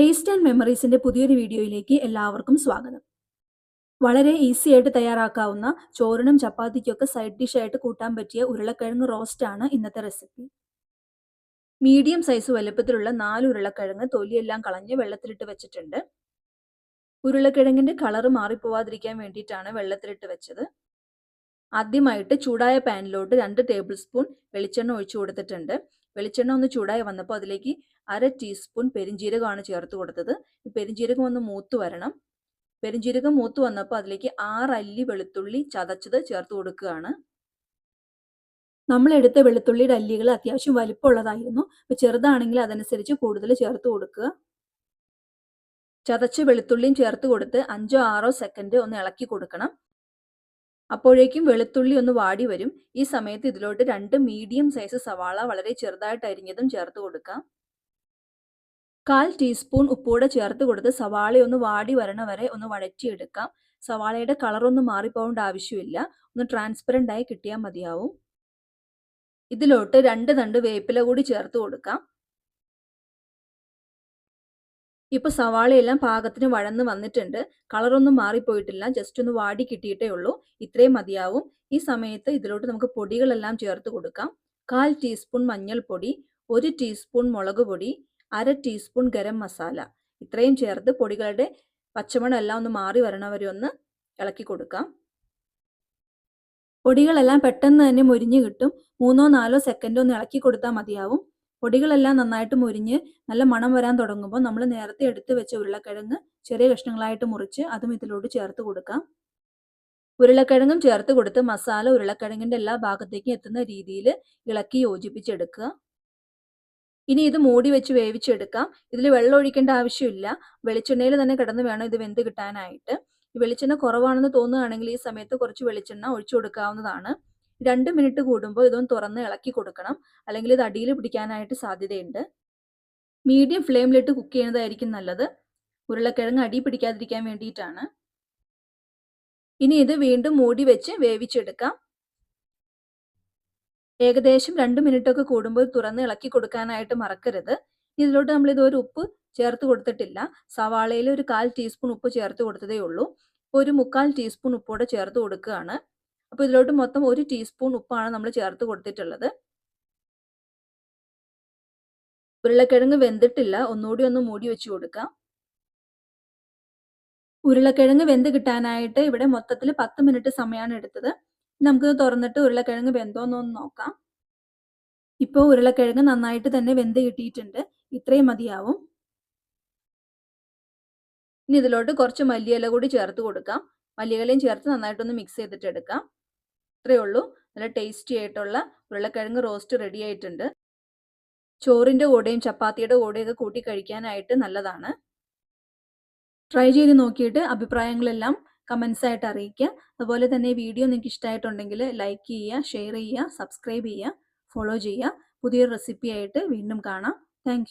Taste and മെമ്മറീസിന്റെ പുതിയൊരു വീഡിയോയിലേക്ക് എല്ലാവർക്കും സ്വാഗതം. വളരെ ഈസി ആയിട്ട് തയ്യാറാക്കാവുന്ന ചോറിനും ചപ്പാത്തിക്കൊക്കെ സൈഡ് ഡിഷ് ആയിട്ട് കൂട്ടാൻ പറ്റിയ ഉരുളക്കിഴങ്ങ് റോസ്റ്റ് ആണ് ഇന്നത്തെ റെസിപ്പി മീഡിയം സൈസ് വലുപ്പത്തിലുള്ള നാല് ഉരുളക്കിഴങ്ങ് തൊലിയെല്ലാം കളഞ്ഞ് വെള്ളത്തിലിട്ട് വെച്ചിട്ടുണ്ട്. ഉരുളക്കിഴങ്ങിന്റെ കളർ മാറിപ്പോവാതിരിക്കാൻ വേണ്ടിയിട്ടാണ് വെള്ളത്തിലിട്ട് വെച്ചത്. ആദ്യമായിട്ട് ചൂടായ പാനിലോട്ട് രണ്ട് ടേബിൾ സ്പൂൺ വെളിച്ചെണ്ണ ഒഴിച്ചു കൊടുത്തിട്ടുണ്ട്. വെളിച്ചെണ്ണ ഒന്ന് ചൂടായി വന്നപ്പോൾ അതിലേക്ക് അര ടീസ്പൂൺ പെരിഞ്ജീരകമാണ് ചേർത്ത് കൊടുത്തത്. പെരിഞ്ജീരകം ഒന്ന് മൂത്ത് വരണം. പെരിഞ്ജീരകം മൂത്ത് വന്നപ്പോൾ അതിലേക്ക് ആറ് അല്ലി വെളുത്തുള്ളി ചതച്ചത് ചേർത്ത് കൊടുക്കുകയാണ്. നമ്മൾ എടുത്ത വെളുത്തുള്ളിയുടെ അല്ലികൾ അത്യാവശ്യം വലിപ്പമുള്ളതായിരുന്നു. അപ്പോൾ ചെറുതാണെങ്കിൽ അതനുസരിച്ച് കൂടുതൽ ചേർത്ത് കൊടുക്കുക. ചതച്ച് വെളുത്തുള്ളിയും ചേർത്ത് കൊടുത്ത് അഞ്ചോ ആറോ സെക്കൻഡ് ഒന്ന് ഇളക്കി കൊടുക്കണം. അപ്പോഴേക്കും വെളുത്തുള്ളി ഒന്ന് വാടി വരും. ഈ സമയത്ത് ഇതിലോട്ട് രണ്ട് മീഡിയം സൈസ് സവാള വളരെ ചെറുതായിട്ട് അരിഞ്ഞതും ചേർത്ത് കൊടുക്കാം. കാൽ ടീസ്പൂൺ ഉപ്പൂടെ ചേർത്ത് കൊടുത്ത് സവാള ഒന്ന് വാടി വരണ വരെ ഒന്ന് വഴറ്റിയെടുക്കാം. സവാളയുടെ കളറൊന്നും മാറിപ്പോകേണ്ട ആവശ്യമില്ല. ഒന്ന് ട്രാൻസ്പെറന്റ് ആയി കിട്ടിയാൽ മതിയാവും. ഇതിലോട്ട് രണ്ട് തണ്ട് വേപ്പില കൂടി ചേർത്ത് കൊടുക്കാം. ഇപ്പൊ സവാളയെല്ലാം പാകത്തിന് വഴന്ന് വന്നിട്ടുണ്ട്. കളറൊന്നും മാറിപ്പോയിട്ടില്ല. ജസ്റ്റ് ഒന്ന് വാടി കിട്ടിയിട്ടേ ഉള്ളൂ. ഇത്രയും മതിയാവും. ഈ സമയത്ത് ഇതിലോട്ട് നമുക്ക് പൊടികളെല്ലാം ചേർത്ത് കൊടുക്കാം. കാൽ ടീസ്പൂൺ മഞ്ഞൾപ്പൊടി ഒരു ടീസ്പൂൺ മുളക് പൊടി അര ടീസ്പൂൺ ഗരം മസാല. ഇത്രയും ചേർത്ത് പൊടികളുടെ പച്ചമണം എല്ലാം ഒന്ന് മാറി വരണവരെ ഒന്ന് ഇളക്കി കൊടുക്കാം. പൊടികളെല്ലാം പെട്ടെന്ന് തന്നെ മുരിഞ്ഞ് കിട്ടും. മൂന്നോ നാലോ സെക്കൻഡോ ഒന്ന് ഇളക്കി കൊടുത്താൽ മതിയാവും. പൊടികളെല്ലാം നന്നായിട്ട് മുരിഞ്ഞ് നല്ല മണം വരാൻ തുടങ്ങുമ്പോൾ നമ്മൾ നേരത്തെ എടുത്ത് വെച്ച ഉരുളക്കിഴങ്ങ് ചെറിയ കഷ്ണങ്ങളായിട്ട് മുറിച്ച് അതും ഇതിലോട്ട് ചേർത്ത് കൊടുക്കാം. ഉരുളക്കിഴങ്ങും ചേർത്ത് കൊടുത്ത് മസാല ഉരുളക്കിഴങ്ങിന്റെ എല്ലാ ഭാഗത്തേക്കും എത്തുന്ന രീതിയിൽ ഇളക്കി യോജിപ്പിച്ചെടുക്കുക. ഇനി ഇത് മൂടി വെച്ച് വേവിച്ചെടുക്കാം. ഇതിൽ വെള്ളം ഒഴിക്കേണ്ട ആവശ്യമില്ല. വെളിച്ചെണ്ണയിൽ തന്നെ കിടന്ന് വേണം ഇത് വെന്ത് കിട്ടാനായിട്ട്. വെളിച്ചെണ്ണ കുറവാണെന്ന് തോന്നുകയാണെങ്കിൽ ഈ സമയത്ത് കുറച്ച് വെളിച്ചെണ്ണ ഒഴിച്ചു കൊടുക്കാവുന്നതാണ്. രണ്ട് മിനിറ്റ് കൂടുമ്പോൾ ഇതൊന്ന് തുറന്ന് ഇളക്കി കൊടുക്കണം. അല്ലെങ്കിൽ ഇത് അടിയിൽ പിടിക്കാനായിട്ട് സാധ്യതയുണ്ട്. മീഡിയം ഫ്ലെയിമിലിട്ട് കുക്ക് ചെയ്യുന്നതായിരിക്കും നല്ലത്. ഉരുളക്കിഴങ്ങ് അടി പിടിക്കാതിരിക്കാൻ വേണ്ടിയിട്ടാണ്. ഇനി ഇത് വീണ്ടും മൂടി വെച്ച് വേവിച്ചെടുക്കാം. ഏകദേശം രണ്ട് മിനിറ്റ് ഒക്കെ കൂടുമ്പോൾ തുറന്ന് ഇളക്കി കൊടുക്കാനായിട്ട് മറക്കരുത്. ഇതിലോട്ട് നമ്മൾ ഇതൊരു ഉപ്പ് ചേർത്ത് കൊടുത്തിട്ടില്ല. സവാളയിൽ ഒരു കാൽ ടീസ്പൂൺ ഉപ്പ് ചേർത്ത് കൊടുത്തതേ ഉള്ളൂ. ഒരു മുക്കാൽ ടീസ്പൂൺ ഉപ്പോടെ ചേർത്ത് കൊടുക്കുകയാണ്. അപ്പോൾ ഇതിലോട്ട് മൊത്തം ഒരു ടീസ്പൂൺ ഉപ്പാണ് നമ്മൾ ചേർത്ത് കൊടുത്തിട്ടുള്ളത്. ഉരുളക്കിഴങ്ങ് വെന്തിട്ടില്ല. ഒന്നുകൂടി ഒന്ന് മൂടി വെച്ച് കൊടുക്കാം. ഉരുളക്കിഴങ്ങ് വെന്ത് കിട്ടാനായിട്ട് ഇവിടെ മൊത്തത്തിൽ പത്ത് മിനിറ്റ് സമയമാണ് എടുത്തത്. നമുക്ക് തുറന്നിട്ട് ഉരുളക്കിഴങ്ങ് വെന്തോന്നൊന്ന് നോക്കാം. ഇപ്പോൾ ഉരുളക്കിഴങ്ങ് നന്നായിട്ട് തന്നെ വെന്ത് കിട്ടിയിട്ടുണ്ട്. ഇത്രയും മതിയാവും. ഇനി ഇതിലോട്ട് കുറച്ച് മല്ലിയില കൂടി ചേർത്ത് കൊടുക്കാം. മല്ലിയിലയും ചേർത്ത് നന്നായിട്ടൊന്ന് മിക്സ് ചെയ്തിട്ട് എടുക്കാം. ഇത്രയേ ഉള്ളൂ നല്ല ടേസ്റ്റി ആയിട്ടുള്ള ഉരുളക്കിഴങ്ങ് റോസ്റ്റ് റെഡി ആയിട്ടുണ്ട്. ചോറിന്റെ കൂടെയും ചപ്പാത്തിയുടെ കൂടെയൊക്കെ കൂട്ടി കഴിക്കാനായിട്ട് നല്ലതാണ്. ട്രൈ ചെയ്ത് നോക്കിയിട്ട് അഭിപ്രായങ്ങളെല്ലാം കമൻസ് ആയിട്ട് അറിയിക്കുക. അതുപോലെ തന്നെ വീഡിയോ നിങ്ങൾക്ക് ഇഷ്ടമായിട്ടുണ്ടെങ്കിൽ ലൈക്ക് ചെയ്യുക ഷെയർ ചെയ്യുക സബ്സ്ക്രൈബ് ചെയ്യുക ഫോളോ ചെയ്യുക. പുതിയൊരു റെസിപ്പി ആയിട്ട് വീണ്ടും കാണാം. താങ്ക്